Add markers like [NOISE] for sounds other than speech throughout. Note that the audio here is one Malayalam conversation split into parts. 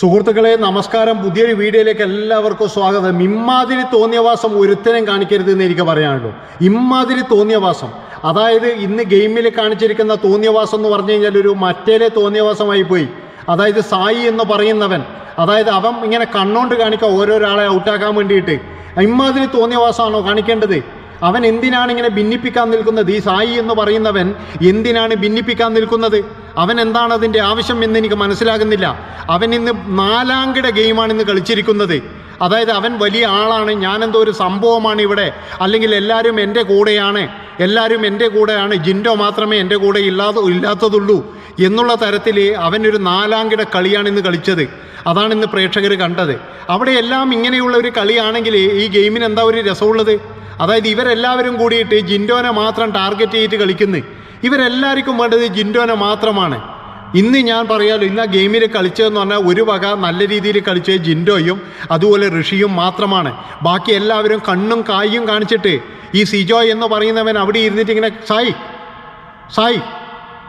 സുഹൃത്തുക്കളെ നമസ്കാരം. പുതിയൊരു വീഡിയോയിലേക്ക് എല്ലാവർക്കും സ്വാഗതം. ഇമ്മാതിരി തോന്നിയവാസം ഒരുത്തനും കാണിക്കരുത് എന്ന് എനിക്ക് പറയാനുള്ളൂ. ഇമ്മാതിരി തോന്നിയവാസം. അതായത് ഇന്ന് ഗെയിമിൽ കാണിച്ചിരിക്കുന്ന തോന്നിയവാസം എന്ന് പറഞ്ഞു കഴിഞ്ഞാൽ ഒരു മറ്റേലെ തോന്നിയവാസമായി പോയി. അതായത് സായി എന്ന് പറയുന്നവൻ. അതായത് അവൻ ഇങ്ങനെ കണ്ണോണ്ട് കാണിക്കുക ഓരോരാളെ ഔട്ടാക്കാൻ വേണ്ടിയിട്ട്. ഇമ്മാതിരി തോന്നിയവാസമാണോ കാണിക്കേണ്ടത്? അവൻ എന്തിനാണ് ഇങ്ങനെ ഭിന്നിപ്പിക്കാൻ നിൽക്കുന്നത്? ഈ സായി എന്ന് പറയുന്നവൻ എന്തിനാണ് ഭിന്നിപ്പിക്കാൻ നിൽക്കുന്നത്? അവൻ എന്താണ് അതിന്റെ ആവശ്യം എന്ന് എനിക്ക് മനസ്സിലാകുന്നില്ല. അവൻ ഇന്ന് നാലാംകിട ഗെയിമാണ് ഇന്ന് കളിച്ചിരിക്കുന്നത്. അതായത് അവൻ വലിയ ആളാണ് ഞാനെന്തോ ഒരു സംഭവമാണ് ഇവിടെ. അല്ലെങ്കിൽ എല്ലാവരും എന്റെ കൂടെയാണ് എല്ലാവരും എന്റെ കൂടെയാണ് ജിൻഡോ മാത്രമേ എന്റെ കൂടെ ഇല്ലാതെ ഇല്ലാത്തതുള്ളൂ എന്നുള്ള തരത്തിൽ അവനൊരു നാലാംകിട കളിയാണ് ഇന്ന് കളിച്ചത്. അതാണ് ഇന്ന് പ്രേക്ഷകർ കണ്ടത്. അവിടെ എല്ലാം ഇങ്ങനെയുള്ള ഒരു കളിയാണെങ്കിൽ ഈ ഗെയിമിന് എന്താ ഒരു രസമുള്ളത്? അതായത് ഇവരെല്ലാവരും കൂടിയിട്ട് ജിൻഡോനെ മാത്രം ടാർഗറ്റ് ചെയ്തിട്ട് കളിക്കുന്നു. ഇവരെല്ലാവർക്കും വേണ്ടത് ജിൻഡോനെ മാത്രമാണ്. ഇന്ന് ഞാൻ പറയാലോ ഇന്ന് ആ ഗെയിമിൽ കളിച്ചതെന്ന് പറഞ്ഞാൽ ഒരു വക നല്ല രീതിയിൽ കളിച്ചത് ജിൻഡോയും അതുപോലെ ഋഷിയും മാത്രമാണ്. ബാക്കി എല്ലാവരും കണ്ണും കായും കാണിച്ചിട്ട് ഈ സിജോ എന്ന് പറയുന്നവൻ അവിടെ ഇരുന്നിട്ട് ഇങ്ങനെ സായി സായി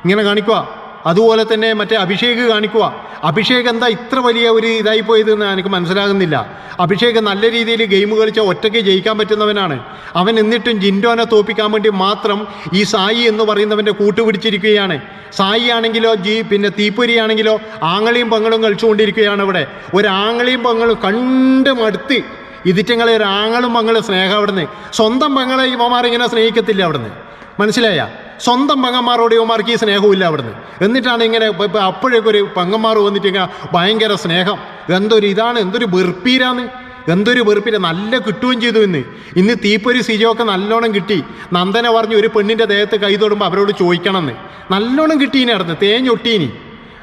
ഇങ്ങനെ കാണിക്കുക അതുപോലെ തന്നെ മറ്റേ അഭിഷേക് കാണിക്കുക. അഭിഷേക് എന്താ ഇത്ര വലിയ ഒരു ഇതായി പോയത് എന്ന് എനിക്ക് മനസ്സിലാകുന്നില്ല. അഭിഷേക് നല്ല രീതിയിൽ ഗെയിം കളിച്ച ഒറ്റയ്ക്ക് ജയിക്കാൻ പറ്റുന്നവനാണ്. അവൻ എന്നിട്ടും ജിൻഡോനെ തോപ്പിക്കാൻ വേണ്ടി മാത്രം ഈ സായി എന്ന് പറയുന്നവന്റെ കൂട്ടുപിടിച്ചിരിക്കുകയാണ് സായി ആണെങ്കിലോ ജി പിന്നെ തീപ്പൊരി ആണെങ്കിലോ ആങ്ങളെയും പങ്ങളും കളിച്ചുകൊണ്ടിരിക്കുകയാണ് ഇവിടെ ഒരാങ്ങളെയും പങ്ങളും കണ്ട് മടുത്ത്. ഇതിറ്റങ്ങളെ ഒരാങ്ങളും പങ്ങളും സ്നേഹം അവിടുന്ന്. സ്വന്തം പങ്ങളെ ഇവമാർ ഇങ്ങനെ സ്നേഹിക്കത്തില്ല അവിടുന്ന്. മനസ്സിലായ? സ്വന്തം പങ്ങന്മാരോട് ഇവന്മാർക്ക് ഈ സ്നേഹമില്ല അവിടുന്ന്. എന്നിട്ടാണ് ഇങ്ങനെ ഇപ്പം അപ്പോഴേക്കും ഒരു പങ്ങന്മാർ വന്നിട്ട് ഇങ്ങനെ ഭയങ്കര സ്നേഹം. എന്തൊരു ഇതാണ് എന്തൊരു വെറുപ്പീരാന്ന്. എന്തൊരു വെറുപ്പീര. നല്ല കിട്ടുകയും ചെയ്തു ഇന്ന്. ഇന്ന് തീപ്പൊരി സിജോ നല്ലോണം കിട്ടി. നന്ദന പറഞ്ഞു ഒരു പെണ്ണിന്റെ ദേഹത്ത് കൈ തൊടുമ്പോൾ അവരോട് ചോദിക്കണമെന്ന്. നല്ലോണം കിട്ടീനി അടുത്ത് തേഞ്ഞൊട്ടീനി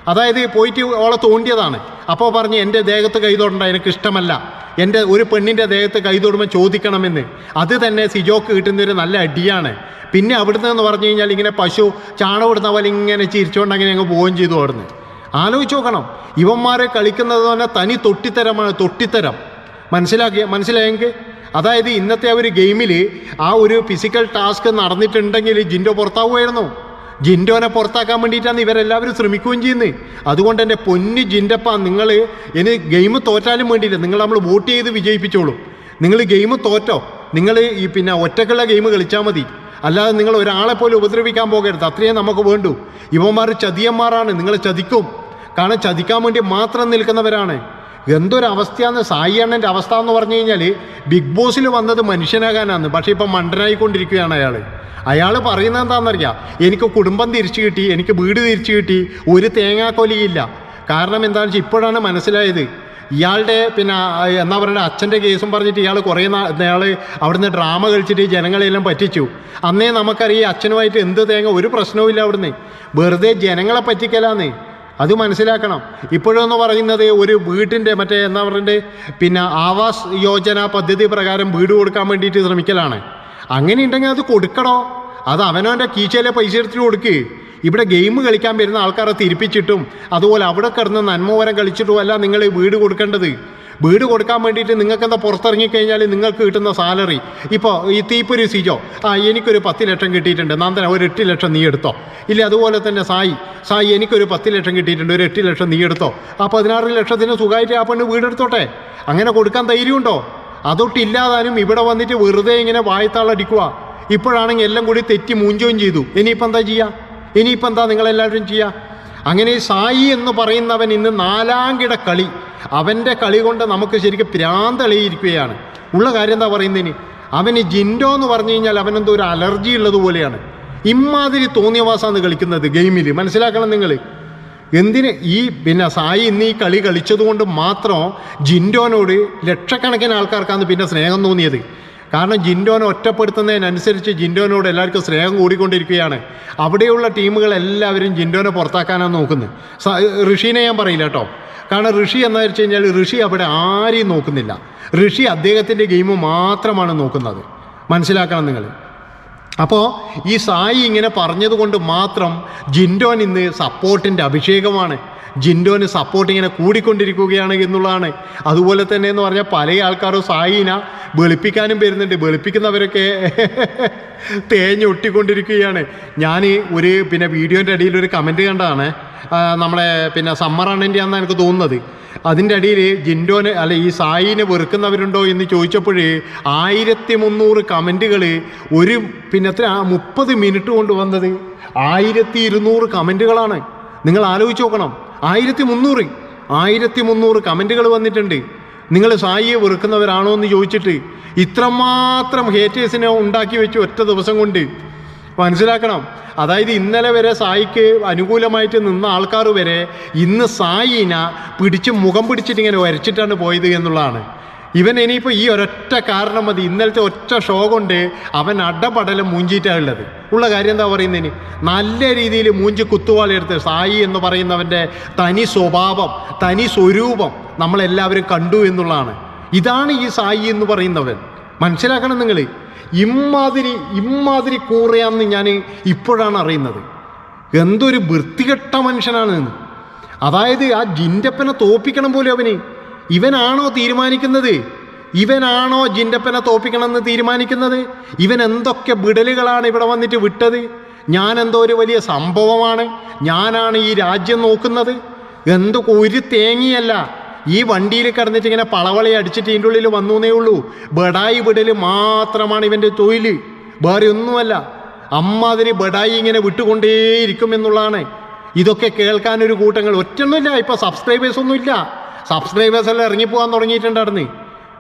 അതായത് പോയിട്ട് ഓളെ തോണ്ടിയതാണ്. അപ്പോൾ പറഞ്ഞ് എന്റെ ദേഹത്ത് കൈ തൊടണ്ട എനിക്ക് ഇഷ്ടമല്ല എന്റെ ഒരു പെണ്ണിന്റെ ദേഹത്ത് കൈ തൊടുമ്പോൾ ചോദിക്കണമെന്ന്. അത് തന്നെ സിജോക്ക് കിട്ടുന്നൊരു നല്ല അടിയാണ്. പിന്നെ അവിടുന്ന് എന്ന് പറഞ്ഞു കഴിഞ്ഞാൽ ഇങ്ങനെ പശു ചാണകം ഇടുന്ന പോലെ ഇങ്ങനെ ചിരിച്ചുകൊണ്ട് അങ്ങനെ അങ്ങ് പോവുകയും ചെയ്തു അവിടുന്ന്. ആലോചിച്ച് നോക്കണം. ഇവന്മാരെ കളിക്കുന്നത് തന്നെ തനി തൊട്ടിത്തരമാണ് തൊട്ടിത്തരം. മനസ്സിലാക്കിയ മനസ്സിലായെങ്കിൽ അതായത് ഇന്നത്തെ ആ ഒരു ഗെയിമിൽ ആ ഒരു ഫിസിക്കൽ ടാസ്ക് നടന്നിട്ടുണ്ടെങ്കിൽ ജിൻഡോ പുറത്താവുമായിരുന്നു. ജിൻഡോനെ പുറത്താക്കാൻ വേണ്ടിയിട്ടാണ് ഇവരെല്ലാവരും ശ്രമിക്കുകയും ചെയ്യുന്നത് അതുകൊണ്ട് എന്റെ പൊന്ന് ജിൻഡപ്പ നിങ്ങൾ ഇനി ഗെയിം തോറ്റാലും വേണ്ടിയില്ല. നിങ്ങൾ നമ്മൾ വോട്ട് ചെയ്ത് വിജയിപ്പിച്ചോളൂ. നിങ്ങൾ ഗെയിം തോറ്റോ? നിങ്ങൾ ഈ പിന്നെ ഒറ്റക്കുള്ള ഗെയിം കളിച്ചാൽ മതി. അല്ലാതെ നിങ്ങൾ ഒരാളെ പോലും ഉപദ്രവിക്കാൻ പോകരുത്. അത്രയും നമുക്ക് വേണ്ടു. ഇവന്മാർ ചതിയന്മാരാണ്. നിങ്ങൾ ചതിക്കും. കാരണം ചതിക്കാൻ വേണ്ടി മാത്രം നിൽക്കുന്നവരാണ്. എന്തൊരവസ്ഥയാണ്? സായി അണ്ണന്റെ അവസ്ഥ എന്ന് പറഞ്ഞു കഴിഞ്ഞാൽ ബിഗ് ബോസിൽ വന്നത് മനുഷ്യനാകാനാണ്. പക്ഷേ ഇപ്പം മണ്ടനായിക്കൊണ്ടിരിക്കുകയാണ് അയാൾ അയാൾ പറയുന്നത് എന്താണെന്നറിയാം? എനിക്ക് കുടുംബം തിരിച്ചു കിട്ടി എനിക്ക് വീട് തിരിച്ചു കിട്ടി ഒരു തേങ്ങാക്കൊലിയില്ല. കാരണം എന്താണെന്ന് വെച്ചാൽ ഇപ്പോഴാണ് മനസ്സിലായത്. ഇയാളുടെ പിന്നെ എന്താ പറയുക അച്ഛന്റെ കേസും പറഞ്ഞിട്ട് ഇയാൾ കുറേ ഇയാൾ അവിടുന്ന് ഡ്രാമ കളിച്ചിട്ട് ജനങ്ങളെല്ലാം പറ്റിച്ചു. അന്നേ നമുക്കറിയാം അച്ഛനുമായിട്ട് എന്ത് തേങ്ങ ഒരു പ്രശ്നവുമില്ല അവിടുന്ന്. വെറുതെ ജനങ്ങളെ പറ്റിക്കലാന്ന്. അത് മനസ്സിലാക്കണം. ഇപ്പോഴെന്ന് പറയുന്നത് ഒരു വീട്ടിന്റെ മറ്റേ എന്താ പറയണ്ടേ പിന്നെ ആവാസ് യോജന പദ്ധതി പ്രകാരം വീട് കൊടുക്കാൻ വേണ്ടിയിട്ട് ശ്രമിക്കലാണ്. അങ്ങനെ ഉണ്ടെങ്കിൽ അത് കൊടുക്കണോ അത് അവനവന്റെ കീച്ചയിലെ പൈസ എടുത്തിട്ട് കൊടുക്ക്. ഇവിടെ ഗെയിം കളിക്കാൻ വരുന്ന ആൾക്കാരെ തിരിപ്പിച്ചിട്ടും അതുപോലെ അവിടെ കിടന്ന് നന്മവരം കളിച്ചിട്ടും അല്ല നിങ്ങൾ വീട് കൊടുക്കേണ്ടത്. വീട് കൊടുക്കാൻ വേണ്ടിയിട്ട് നിങ്ങൾക്ക് എന്താ പുറത്തിറങ്ങിക്കഴിഞ്ഞാൽ നിങ്ങൾക്ക് കിട്ടുന്ന സാലറി? ഇപ്പോൾ ഈ തീപ്പൊരി സിജോ ആ എനിക്കൊരു പത്ത് ലക്ഷം കിട്ടിയിട്ടുണ്ട്. നന്ദന ഒരു എട്ട് ലക്ഷം നീ എടുത്തോ. ഇല്ല അതുപോലെ തന്നെ സായി. സായി എനിക്കൊരു പത്ത് ലക്ഷം കിട്ടിയിട്ടുണ്ട്. ഒരു എട്ട് ലക്ഷം നീ എടുത്തോ. ആ പതിനാറ് ലക്ഷത്തിന് സുഖമായിട്ട് ആ പെണ്ണ് വീടെടുത്തോട്ടെ? അങ്ങനെ കൊടുക്കാൻ ധൈര്യമുണ്ടോ? അതൊട്ടില്ലാതാനും ഇവിടെ വന്നിട്ട് വെറുതെ ഇങ്ങനെ വായത്താളടിക്കുക ഇപ്പോഴാണെങ്കിൽ എല്ലാം കൂടി തെറ്റി മൂഞ്ചുകയും ചെയ്തു. ഇനിയിപ്പോൾ എന്താ ചെയ്യുക ഇനിയിപ്പോൾ എന്താ നിങ്ങളെല്ലാവരും ചെയ്യുക അങ്ങനെ സായി എന്ന് പറയുന്നവൻ ഇന്ന് നാലാംകിട കളി. അവന്റെ കളി കൊണ്ട് നമുക്ക് ശരിക്കും പ്രാന്തളിയിരിക്കുകയാണ്. ഉള്ള കാര്യം എന്താ പറയുന്നതിന്? അവന് ജിൻഡോ എന്ന് പറഞ്ഞു കഴിഞ്ഞാൽ അവനെന്തോ ഒരു അലർജി ഉള്ളതുപോലെയാണ്. ഇമ്മാതിരി തോന്നിയവാസാണ് കളിക്കുന്നത് ഗെയിമിൽ മനസ്സിലാക്കണം നിങ്ങൾ എന്തിന് ഈ പിന്നെ സായി ഇന്ന് ഈ കളി കളിച്ചതുകൊണ്ട് മാത്രം ജിൻഡോനോട് ലക്ഷക്കണക്കിന് ആൾക്കാർക്കാണ് പിന്നെ സ്നേഹം തോന്നിയത്. കാരണം ജിൻഡോനെ ഒറ്റപ്പെടുത്തുന്നതിനനുസരിച്ച് ജിൻഡോനോട് എല്ലാവർക്കും സ്നേഹം കൂടിക്കൊണ്ടിരിക്കുകയാണ്. അവിടെയുള്ള ടീമുകൾ എല്ലാവരും ജിൻഡോനെ പുറത്താക്കാനാണ് നോക്കുന്നത്. ഋഷീനെ ഞാൻ പറയില്ല കേട്ടോ. കാരണം ഋഷി എന്ന് വെച്ച് കഴിഞ്ഞാൽ ഋഷി അവിടെ ആരെയും നോക്കുന്നില്ല. ഋഷി അദ്ദേഹത്തിന്റെ ഗെയിം മാത്രമാണ് നോക്കുന്നത്. മനസ്സിലാക്കണം നിങ്ങൾ. അപ്പോൾ ഈ സായി ഇങ്ങനെ പറഞ്ഞതുകൊണ്ട് മാത്രം ജിൻഡോൻ ഇന്ന് സപ്പോർട്ടിന്റെ അഭിഷേകമാണ്. ജിൻഡോന് സപ്പോർട്ട് ഇങ്ങനെ കൂടിക്കൊണ്ടിരിക്കുകയാണ് എന്നുള്ളതാണ്. അതുപോലെ തന്നെ എന്ന് പറഞ്ഞാൽ പല ആൾക്കാരും സായിന വെളുപ്പിക്കാനും വരുന്നുണ്ട്. വെളുപ്പിക്കുന്നവരൊക്കെ [LAUGHS] തേഞ്ഞൊട്ടിക്കൊണ്ടിരിക്കുകയാണ് ഞാൻ ഒരു പിന്നെ വീഡിയോന്റെ അടിയിൽ ഒരു കമന്റ് കണ്ടതാണ്. നമ്മളെ പിന്നെ സമ്മർ അണ്ണന്റെ ആണെന്ന് എനിക്ക് തോന്നുന്നത്. അതിന്റെ അടിയിൽ ജിൻഡോനെ അല്ല ഈ സായിനെ വെറുക്കുന്നവരുണ്ടോ എന്ന് ചോദിച്ചപ്പോൾ ആയിരത്തി മുന്നൂറ് കമന്റുകൾ ഒരു പിന്നെ എത്ര മുപ്പത് മിനിറ്റ് കൊണ്ട് വന്നത് ആയിരത്തി ഇരുന്നൂറ് കമന്റുകളാണ്. നിങ്ങൾ ആലോചിച്ച് നോക്കണം. ആയിരത്തി മുന്നൂറ് ആയിരത്തി മുന്നൂറ് കമന്റുകൾ വന്നിട്ടുണ്ട്. നിങ്ങൾ സായിയെ വെറുക്കുന്നവരാണോ എന്ന് ചോദിച്ചിട്ട് ഇത്രമാത്രം ഹേറ്റേഴ്സിനെ ഉണ്ടാക്കി വെച്ചു ഒറ്റ ദിവസം കൊണ്ട് മനസ്സിലാക്കണം. അതായത് ഇന്നലെ വരെ സായിക്ക് അനുകൂലമായിട്ട് നിന്ന ആൾക്കാർ വരെ ഇന്ന് സായിന പിടിച്ച് മുഖം പിടിച്ചിട്ട് ഇങ്ങനെ വരച്ചിട്ടാണ് പോയത് എന്നുള്ളതാണ്. ഇവൻ ഇനിയിപ്പോൾ ഈ ഒരൊറ്റ കാരണം മതി. ഇന്നലത്തെ ഒറ്റ ഷോ കൊണ്ട് അവൻ അടപടലം മൂഞ്ചിയിട്ടാണ് ഉള്ളത്. ഉള്ള കാര്യം എന്താ പറയുന്നതിന് നല്ല രീതിയിൽ മൂഞ്ചി കുത്തുവാളെടുത്ത് സായി എന്ന് പറയുന്നവന്റെ തനി സ്വഭാവം തനി സ്വരൂപം നമ്മളെല്ലാവരും കണ്ടു എന്നുള്ളതാണ്. ഇതാണ് ഈ സായി എന്ന് പറയുന്നവൻ. മനസ്സിലാക്കണം നിങ്ങൾ. ഇമ്മാതിരി ഇമ്മാതിരി കൂറയാന്ന് ഞാൻ ഇപ്പോഴാണ് അറിയുന്നത്. എന്തൊരു വൃത്തികെട്ട മനുഷ്യനാണ് എന്ന്. അതായത് ആ ജിന്റപ്പനെ തോപ്പിക്കണം പോലും അവന്. ഇവനാണോ തീരുമാനിക്കുന്നത്? ഇവനാണോ ജിന്റപ്പനെ തോപ്പിക്കണമെന്ന് തീരുമാനിക്കുന്നത്? ഇവൻ എന്തൊക്കെ വിടലുകളാണ് ഇവിടെ വന്നിട്ട് വിട്ടത്? ഞാൻ എന്തോ ഒരു വലിയ സംഭവമാണ്. ഞാനാണ് ഈ രാജ്യം നോക്കുന്നത്. എന്തൊക്കെ ഒരു തേങ്ങിയല്ല. ഈ വണ്ടിയിൽ കിടന്നിട്ട് ഇങ്ങനെ പളവളി അടിച്ചിട്ട് ഇതിന്റെ ഉള്ളിൽ വന്നേ ഉള്ളൂ. ബഡായി വിടൽ മാത്രമാണ് ഇവന്റെ തൊഴിൽ. വേറെ ഒന്നുമല്ല. അമ്മാതിരി ബഡായി ഇങ്ങനെ വിട്ടുകൊണ്ടേയിരിക്കും എന്നുള്ളതാണ് ഇതൊക്കെ കേൾക്കാനൊരു കൂട്ടങ്ങൾ. ഒറ്റൊന്നുമില്ല ഇപ്പം സബ്സ്ക്രൈബേഴ്സൊന്നുമില്ല സബ്സ്ക്രൈബേഴ്സ് എല്ലാം ഇറങ്ങിപ്പോകാൻ തുടങ്ങിയിട്ടുണ്ടായിരുന്നു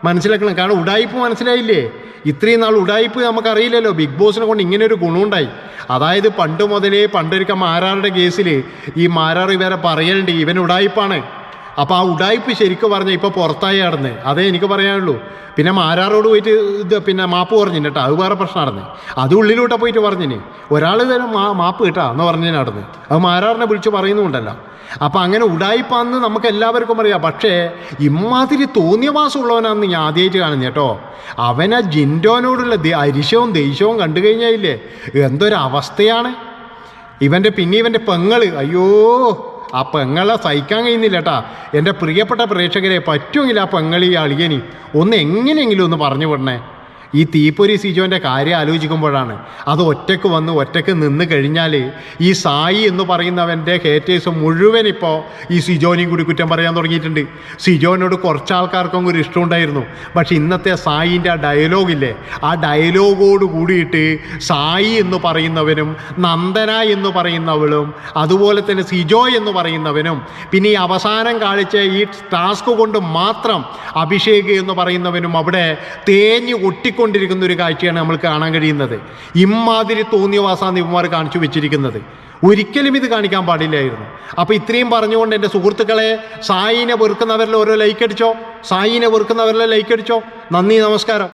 മനസ്സിലാക്കണം. കാരണം ഉടായ്പ് മനസ്സിലായില്ലേ? ഇത്രയും നാൾ ഉടായിപ്പ് നമുക്കറിയില്ലല്ലോ. ബിഗ് ബോസിനെ കൊണ്ട് ഇങ്ങനെ ഒരു ഗുണമുണ്ടായി. അതായത് പണ്ട് മുതലേ പണ്ടൊരുക്ക മാരാറുടെ കേസിൽ ഈ മാരാർ ഇവരെ പറയലുണ്ട്. ഇവൻ ഉടായിപ്പാണ്. അപ്പോൾ ആ ഉടായ്പ് ശരിക്കും പറഞ്ഞാൽ ഇപ്പോൾ പുറത്തായി നടന്ന്. അതേ എനിക്ക് പറയാനുള്ളൂ. പിന്നെ മാരാറോട് പോയിട്ട് ഇത് പിന്നെ മാപ്പ് പറഞ്ഞു കേട്ടോ. അത് വേറെ പ്രശ്നം നടന്ന്. അത് ഉള്ളിലോട്ട് പോയിട്ട് പറഞ്ഞിന്. ഒരാൾ തന്നെ മാ മാപ്പ് കേട്ടാ എന്ന് പറഞ്ഞു നടന്ന്. അത് മാരാറിനെ വിളിച്ച് പറയുന്നുണ്ടല്ലോ. അപ്പം അങ്ങനെ ഉടായ്പാന്ന് നമുക്ക് എല്ലാവർക്കും അറിയാം. പക്ഷേ ഇമ്മാതിരി തോന്നിയവാസമുള്ളവനാന്ന് ഞാൻ ആദ്യമായിട്ട് കാണുന്നത് കേട്ടോ. അവനെ ജിൻഡോനോടുള്ള അരിശവും ദേഷ്യവും കണ്ടു കഴിഞ്ഞായില്ലേ എന്തൊരവസ്ഥയാണ്. ഇവന്റെ പിന്നെ ഇവന്റെ പെങ്ങൾ അയ്യോ! ആ പെങ്ങളെ സഹിക്കാൻ കഴിയുന്നില്ല കേട്ടാ എന്റെ പ്രിയപ്പെട്ട പ്രേക്ഷകരെ പറ്റുമെങ്കിൽ ആ പെങ്ങളി അളിയനി ഒന്ന് എങ്ങനെയെങ്കിലും ഒന്ന് പറഞ്ഞു വിടണേ. ഈ തീപ്പൊരി സിജോന്റെ കാര്യം ആലോചിക്കുമ്പോഴാണ് അത് ഒറ്റയ്ക്ക് വന്ന് ഒറ്റയ്ക്ക് നിന്ന് കഴിഞ്ഞാൽ ഈ സായി എന്ന് പറയുന്നവന്റെ ഹേറ്റേഴ്സ് മുഴുവൻ ഇപ്പോൾ ഈ സിജോനെയും കൂടി കുറ്റം പറയാൻ തുടങ്ങിയിട്ടുണ്ട്. സിജോനോട് കുറച്ച് ആൾക്കാർക്കും ഒരു ഇഷ്ടമുണ്ടായിരുന്നു. പക്ഷേ ഇന്നത്തെ സായിന്റെ ആ ഡയലോഗില്ലേ ആ ഡയലോഗോട് കൂടിയിട്ട് സായി എന്ന് പറയുന്നവനും നന്ദന എന്ന് പറയുന്നവളും അതുപോലെ തന്നെ സിജോ എന്ന് പറയുന്നവനും പിന്നെ ഈ അവസാനം കാണിച്ച ഈ ടാസ്ക് കൊണ്ട് മാത്രം അഭിഷേക് എന്ന് പറയുന്നവനും അവിടെ തേഞ്ഞ് ഒട്ടിക്കൊണ്ടിരിക്കുന്ന ഒരു കാഴ്ചയാണ് നമ്മൾ കാണാൻ കഴിയുന്നത്. ഇമ്മാതിരി തോന്നിയവാസാന്ന് ഇവന്മാർ കാണിച്ചു വെച്ചിരിക്കുന്നത്. ഒരിക്കലും ഇത് കാണിക്കാൻ പാടില്ലായിരുന്നു. അപ്പോൾ ഇത്രയും പറഞ്ഞുകൊണ്ട് എന്റെ സുഹൃത്തുക്കളെ സായിനെ വെറുക്കുന്നവരിൽ ഓരോ ലൈക്ക് അടിച്ചോ? സായിനെ വെറുക്കുന്നവരിലെ ലൈക്ക് അടിച്ചോ? നന്ദി നമസ്കാരം.